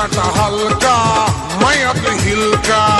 মাথাটা হালকা মায়াত হিলকা।